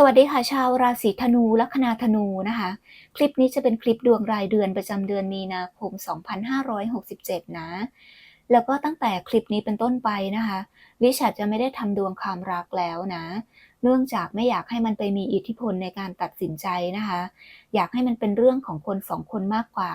สวัสดีค่ะชาวราศีธนูลัคนาธนูนะคะ คลิปนี้จะเป็นคลิปดวงรายเดือนประจำเดือนมีนาคม 2567 นะ แล้วก็ตั้งแต่คลิปนี้เป็นต้นไปนะคะ วิชัดจะไม่ได้ทำดวงความรักแล้วนะ เนื่องจากไม่อยากให้มันไปมีอิทธิพลในการตัดสินใจนะคะ อยากให้มันเป็นเรื่องของคนสองคนมากกว่า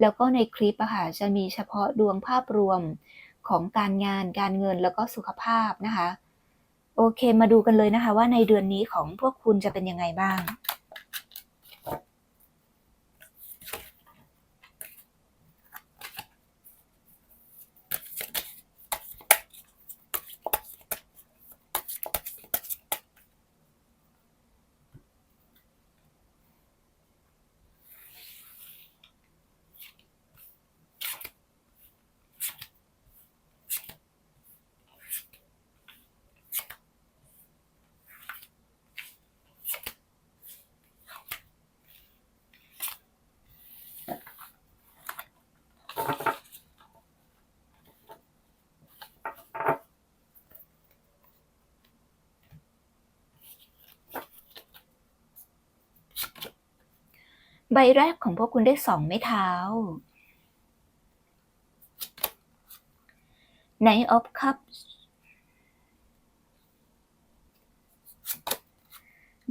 แล้วก็ในคลิปอะค่ะจะมีเฉพาะดวงภาพรวมของการงานการเงินแล้วก็สุขภาพนะคะ โอเค มาดูกันเลยนะคะว่าในเดือนนี้ของพวกคุณจะเป็นยังไงบ้าง บแรกของพวกคุณได้สองไม้เท้า Knight of Cups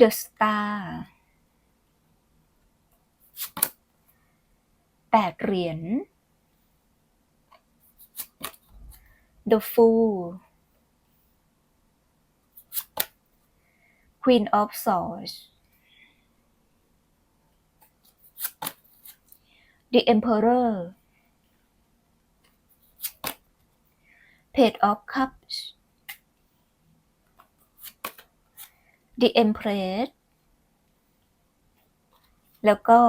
The Star แปดเหรียญ The Fool Queen of Swords The Emperor Page of Cups The Empress แล้วก็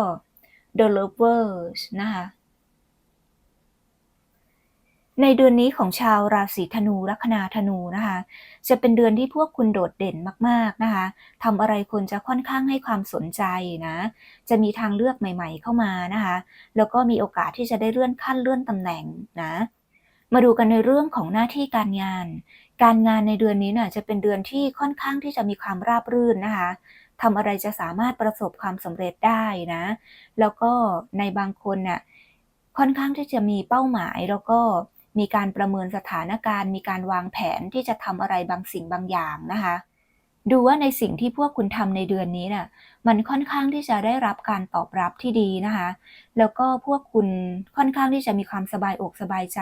The Lovers นะคะ ในเดือนนี้ของชาวราศีธนูลัคนาธนูนะคะ จะเป็นเดือนที่พวกคุณโดดเด่นมากๆนะคะทำอะไรคนจะค่อนข้างให้ความสนใจนะ จะมีทางเลือกใหม่ ๆ เข้ามานะคะ แล้วก็มีโอกาสที่จะได้เลื่อนขั้นเลื่อนตำแหน่งนะ มาดูกันในเรื่องของหน้าที่การงาน การงานในเดือนนี้น่ะจะเป็นเดือนที่ค่อนข้างที่จะมีความราบรื่นนะคะทำอะไรจะสามารถประสบความสำเร็จได้นะ แล้วก็ในบางคนน่ะค่อนข้างที่จะมีเป้าหมายแล้วก็ มีการประเมินสถานการณ์ มีการวางแผนที่จะทำอะไรบางสิ่งบางอย่างนะคะ ดูว่าในสิ่งที่พวกคุณทำในเดือนนี้น่ะมันค่อนข้างที่จะได้รับการตอบรับที่ดีนะคะ แล้วก็พวกคุณค่อนข้างที่จะมีความสบายอกสบายใจ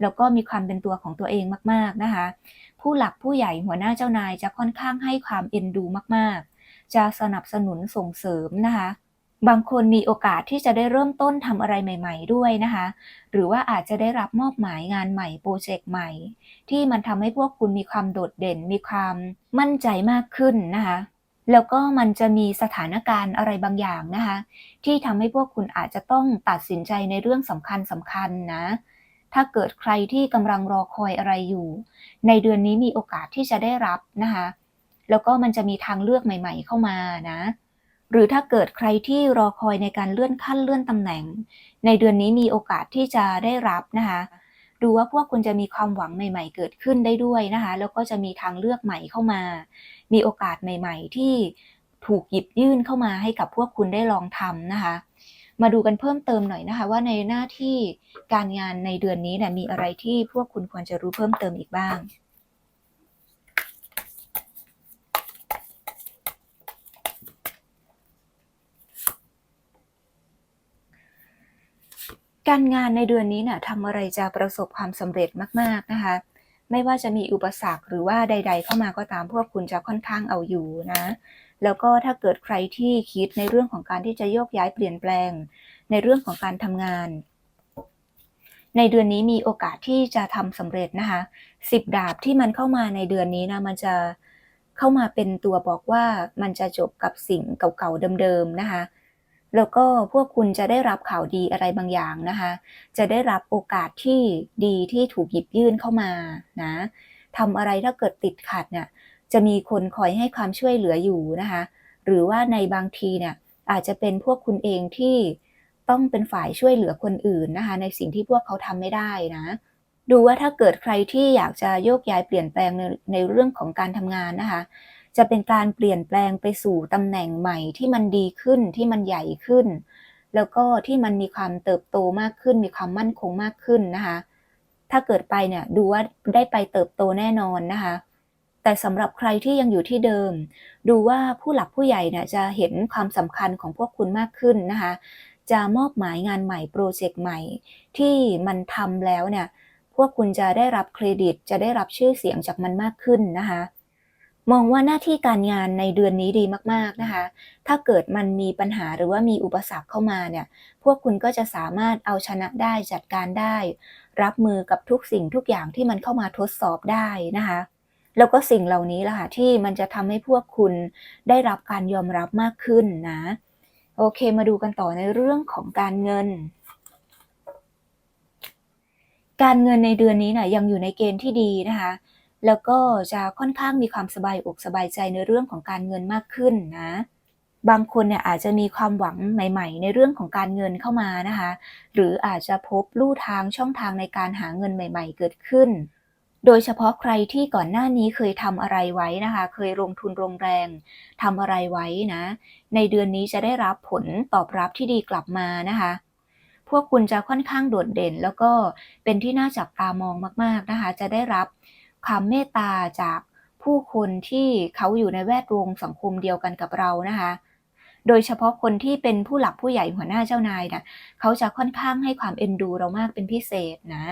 แล้วก็มีความเป็นตัวของตัวเองมากๆนะคะ ผู้หลักผู้ใหญ่หัวหน้าเจ้านายจะค่อนข้างให้ความเอ็นดูมากๆ จะสนับสนุนส่งเสริมนะคะ บางคนมีโอกาสที่จะได้เริ่มต้นทำอะไรใหม่ ๆ ด้วยนะคะ หรือว่าอาจจะได้รับมอบหมายงานใหม่โปรเจกต์ใหม่ ที่มันทำให้พวกคุณมีความโดดเด่น มีความมั่นใจมากขึ้นนะคะ แล้วก็มันจะมีสถานการณ์อะไรบางอย่างนะคะ ที่ทำให้พวกคุณอาจจะต้องตัดสินใจในเรื่องสำคัญสำคัญนะ ถ้าเกิดใครที่กำลังรอคอยอะไรอยู่ ในเดือนนี้มีโอกาสที่จะได้รับนะคะ แล้วก็มันจะมีทางเลือกใหม่ ๆ เข้ามานะ หรือถ้าเกิดใครที่รอคอยในการเลื่อนขั้นเลื่อนตำแหน่ง ในเดือนนี้มีโอกาสที่จะได้รับนะคะดูว่าพวกคุณจะมีความหวังใหม่ ๆ เกิดขึ้นได้ด้วยนะคะ แล้วก็จะมีทางเลือกใหม่เข้ามา มีโอกาสใหม่ ๆ ที่ถูกหยิบยื่นเข้ามาให้กับพวกคุณได้ลองทำนะคะ มาดูกันเพิ่มเติมหน่อยนะคะ ว่าในหน้าที่การงานในเดือนนี้เนี่ยมีอะไรที่พวกคุณควรจะรู้เพิ่มเติมอีกบ้าง การงานในเดือนนี้เนี่ยทำอะไรจะประสบความสำเร็จมากๆนะคะ ไม่ว่าจะมีอุปสรรคหรือว่าใด ๆ เข้ามาก็ตามพวกคุณจะค่อนข้างเอาอยู่นะ แล้วก็ถ้าเกิดใครที่คิดในเรื่องของการที่จะโยกย้ายเปลี่ยนแปลง ในเรื่องของการทำงาน ในเดือนนี้มีโอกาสที่จะทำสำเร็จนะคะสิบดาบที่มันเข้ามาในเดือนนี้นะมันจะเข้ามาเป็นตัวบอกว่ามันจะจบกับสิ่งเก่าๆเดิมๆนะคะ แล้วก็พวกคุณจะได้รับข่าวดีอะไรบางอย่างนะคะ จะได้รับโอกาสที่ดีที่ถูกหยิบยื่นเข้ามานะทำอะไรถ้าเกิดติดขัดเนี่ยจะมีคนคอยให้ความช่วยเหลืออยู่นะคะ หรือว่าในบางทีเนี่ยอาจจะเป็นพวกคุณเองที่ต้องเป็นฝ่ายช่วยเหลือคนอื่นนะคะ ในสิ่งที่พวกเขาทำไม่ได้นะ ดูว่าถ้าเกิดใครที่อยากจะโยกย้ายเปลี่ยนแปลงในในเรื่องของการทำงานนะคะ จะเป็นการเปลี่ยนแปลงไปสู่ตำแหน่งใหม่ที่มันดีขึ้นที่มันใหญ่ขึ้น แล้วก็ที่มันมีความเติบโตมากขึ้น มีความมั่นคงมากขึ้นนะคะ ถ้าเกิดไปเนี่ยดูว่าได้ไปเติบโตแน่นอนนะคะ แต่สำหรับใครที่ยังอยู่ที่เดิม ดูว่าผู้หลักผู้ใหญ่เนี่ยจะเห็นความสำคัญของพวกคุณมากขึ้นนะคะ จะมอบหมายงานใหม่โปรเจกต์ใหม่ที่มันทำแล้วเนี่ยพวกคุณจะได้รับเครดิตจะได้รับชื่อเสียงจากมันมากขึ้นนะคะ มองว่าหน้าที่การงานในเดือนนี้ดีมากๆนะคะ ถ้าเกิดมันมีปัญหาหรือว่ามีอุปสรรคเข้ามาเนี่ย พวกคุณก็จะสามารถเอาชนะได้จัดการได้ รับมือกับทุกสิ่งทุกอย่างที่มันเข้ามาทดสอบได้นะคะ แล้วก็สิ่งเหล่านี้แหละค่ะที่มันจะทำให้พวกคุณได้รับการยอมรับมากขึ้นนะ โอเคมาดูกันต่อในเรื่องของการเงินการเงินในเดือนนี้นะ่ะยังอยู่ในเกณฑ์ที่ดีนะคะ แล้วก็จะค่อนข้างมีความสบายอกสบายใจในเรื่องของการเงินมากขึ้นนะ บางคนเนี่ยอาจจะมีความหวังใหม่ ๆ ในเรื่องของการเงินเข้ามานะคะ หรืออาจจะพบลู่ทางช่องทางในการหาเงินใหม่ ๆ เกิดขึ้น โดยเฉพาะใครที่ก่อนหน้านี้เคยทำอะไรไว้นะคะ เคยลงทุนลงแรงทำอะไรไว้นะ ในเดือนนี้จะได้รับผลตอบรับที่ดีกลับมานะคะพวกคุณจะค่อนข้างโดดเด่น แล้วก็เป็นที่น่าจับตามองมาก ๆนะคะ จะได้รับ ความเมตตาจากผู้คนที่เขาอยู่ในแวดวงสังคมเดียวกันกับเรานะคะ โดยเฉพาะคนที่เป็นผู้หลักผู้ใหญ่หัวหน้าเจ้านายนะเขาจะค่อนข้างให้ความเอ็นดูเรามากเป็นพิเศษนะ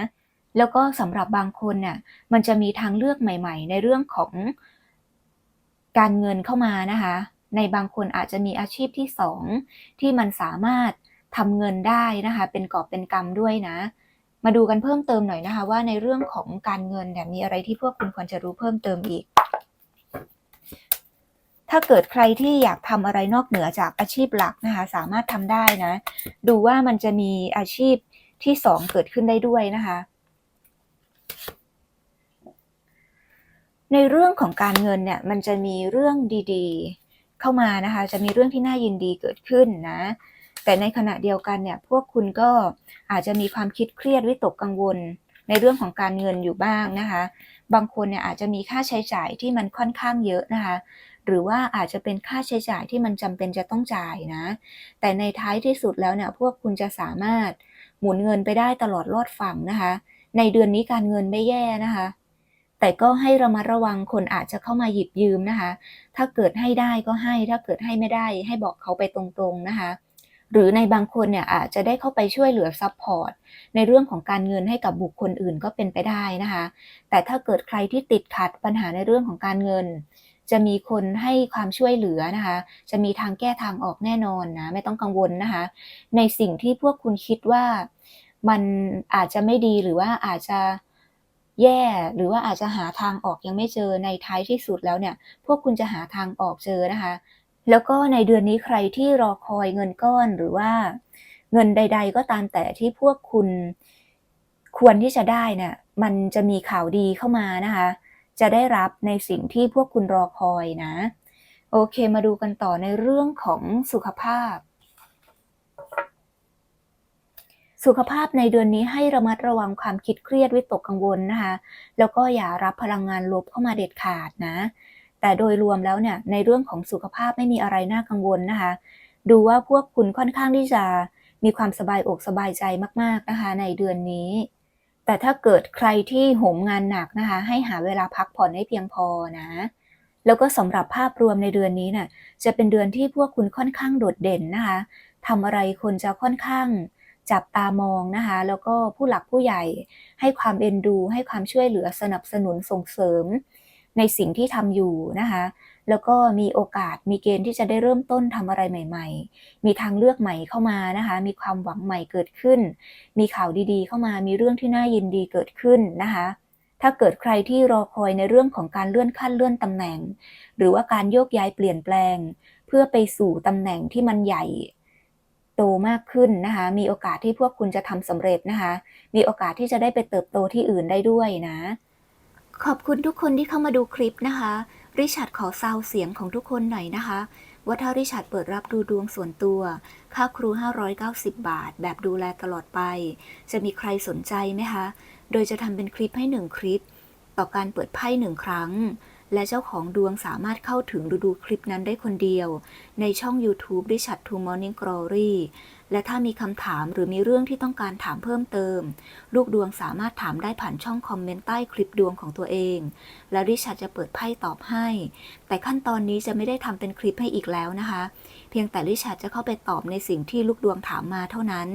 แล้วก็สำหรับบางคนน่ะมันจะมีทางเลือกใหม่ ๆ ในเรื่องของการเงินเข้ามานะคะ ในบางคนอาจจะมีอาชีพที่สองที่มันสามารถทำเงินได้นะคะ เป็นกอบเป็นกำด้วยนะ มาดูกันเพิ่มเติมหน่อยนะคะ ว่าในเรื่องของการเงินเนี่ยมีอะไรที่พวกคุณควรจะรู้เพิ่มเติมอีก ถ้าเกิดใครที่อยากทำอะไรนอกเหนือจากอาชีพหลักนะคะ สามารถทำได้นะ ดูว่ามันจะมีอาชีพที่สองเกิดขึ้นได้ด้วยนะคะในเรื่องของการเงินเนี่ยมันจะมีเรื่องดีๆ เข้ามานะคะ จะมีเรื่องที่น่ายินดีเกิดขึ้นนะ แต่ในขณะเดียวกันเนี่ยพวกคุณก็อาจจะมีความคิดเครียดวิตกกังวล ในเรื่องของการเงินอยู่บ้างนะคะ บางคนเนี่ยอาจจะมีค่าใช้จ่ายที่มันค่อนข้างเยอะนะคะหรือว่าอาจจะเป็นค่าใช้จ่ายที่มันจำเป็นจะต้องจ่ายนะ แต่ในท้ายที่สุดแล้วเนี่ยพวกคุณจะสามารถหมุนเงินไปได้ตลอดรอดฝั่งนะคะ ในเดือนนี้การเงินไม่แย่นะคะ แต่ก็ให้ระมัดระวังคนอาจจะเข้ามาหยิบยืมนะคะ ถ้าเกิดให้ได้ก็ให้ ถ้าเกิดให้ไม่ได้ให้บอกเขาไปตรงๆนะคะ หรือในบางคนเนี่ยอาจจะได้เข้าไปช่วยเหลือซัพพอร์ตในเรื่องของการเงินให้กับบุคคลอื่นก็เป็นไปได้นะคะ แต่ถ้าเกิดใครที่ติดขัดปัญหาในเรื่องของการเงิน จะมีคนให้ความช่วยเหลือนะคะ จะมีทางแก้ทางออกแน่นอนนะไม่ต้องกังวลนะคะ ในสิ่งที่พวกคุณคิดว่ามันอาจจะไม่ดีหรือว่าอาจจะแย่ หรือว่าอาจจะหาทางออกยังไม่เจอในท้ายที่สุดแล้วเนี่ย พวกคุณจะหาทางออกเจอนะคะ แล้วก็ในเดือนนี้ใครที่รอคอยเงินก้อนหรือว่าเงินใด ๆ ก็ตามแต่ที่พวกคุณควรที่จะได้เนี่ยมันจะมีข่าวดีเข้ามานะคะ จะได้รับในสิ่งที่พวกคุณรอคอยนะ โอเคมาดูกันต่อในเรื่องของสุขภาพ สุขภาพในเดือนนี้ให้ระมัดระวังความคิดเครียดวิตกกังวลนะคะ แล้วก็อย่ารับพลังงานลบเข้ามาเด็ดขาดนะ แต่โดยรวมแล้วเนี่ยในเรื่องของสุขภาพไม่มีอะไรน่ากังวลนะคะ ดูว่าพวกคุณค่อนข้างที่จะมีความสบายอกสบายใจมากๆนะคะในเดือนนี้ แต่ถ้าเกิดใครที่โหมงานหนักนะคะ ให้หาเวลาพักผ่อนให้เพียงพอนะแล้วก็สำหรับภาพรวมในเดือนนี้น่ะจะเป็นเดือนที่พวกคุณค่อนข้างโดดเด่นนะคะทำอะไรคนจะค่อนข้างจับตามองนะคะ แล้วก็ผู้หลักผู้ใหญ่ให้ความเอ็นดู ให้ความช่วยเหลือสนับสนุนส่งเสริม ในสิ่งที่ทำอยู่นะคะแล้วก็มีโอกาสมีเกณฑ์ที่จะได้เริ่มต้นทำอะไรใหม่ ๆ มีทางเลือกใหม่เข้ามานะคะ มีความหวังใหม่เกิดขึ้น มีข่าวดีๆ เข้ามา มีเรื่องที่น่ายินดีเกิดขึ้นนะคะ ถ้าเกิดใครที่รอคอยในเรื่องของการเลื่อนขั้นเลื่อนตำแหน่ง หรือว่าการโยกย้ายเปลี่ยนแปลง เพื่อไปสู่ตำแหน่งที่มันใหญ่โตมากขึ้นนะคะ มีโอกาสที่พวกคุณจะทำสำเร็จนะคะ มีโอกาสที่จะได้ไปเติบโตที่อื่นได้ด้วยนะ ขอบคุณทุกคนที่เข้ามาดูคลิปนะคะ ริชาร์ดขอซาวเสียงของทุกคนหน่อยนะคะ ว่าถ้าริชาร์ดเปิดรับดูดวงส่วนตัว ค่าครู 590 บาท แบบดูแลตลอดไป จะมีใครสนใจไหมคะ โดยจะทำเป็นคลิปให้หนึ่งคลิป ต่อการเปิดไพ่หนึ่งครั้ง และเจ้าของดวงสามารถเข้าถึงหรือดูคลิปนั้นได้คนเดียว ในช่อง YouTube ริชัด To Morning Glory และถ้ามีคำถามหรือมีเรื่องที่ต้องการถามเพิ่มเติม ลูกดวงสามารถถามได้ผ่านช่องคอมเมนต์ใต้คลิปดวงของตัวเอง และริชัดจะเปิดไพ่ตอบให้ แต่ขั้นตอนนี้จะไม่ได้ทำเป็นคลิปให้อีกแล้วนะคะ เพียงแต่ริชัดจะเข้าไปตอบในสิ่งที่ลูกดวงถามมาเท่านั้น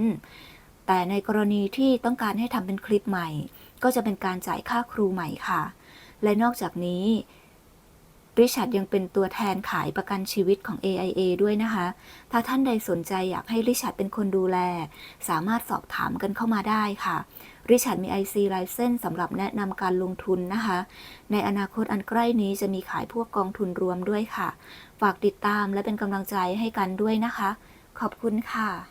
แต่ในกรณีที่ต้องการให้ทำเป็นคลิปใหม่ ก็จะเป็นการจ่ายค่าครูใหม่ค่ะ และนอกจากนี้ ริชัดยังเป็นตัวแทนขายประกันชีวิตของ AIA ด้วยนะคะ ถ้าท่านใดสนใจอยากให้ริชัดเป็นคนดูแล สามารถสอบถามกันเข้ามาได้ค่ะ ริชัดมี IC ไลเซนสำหรับแนะนำการลงทุนนะคะ ในอนาคตอันใกล้นี้จะมีขายพวกกองทุนรวมด้วยค่ะ ฝากติดตามและเป็นกำลังใจให้กันด้วยนะคะ ขอบคุณค่ะ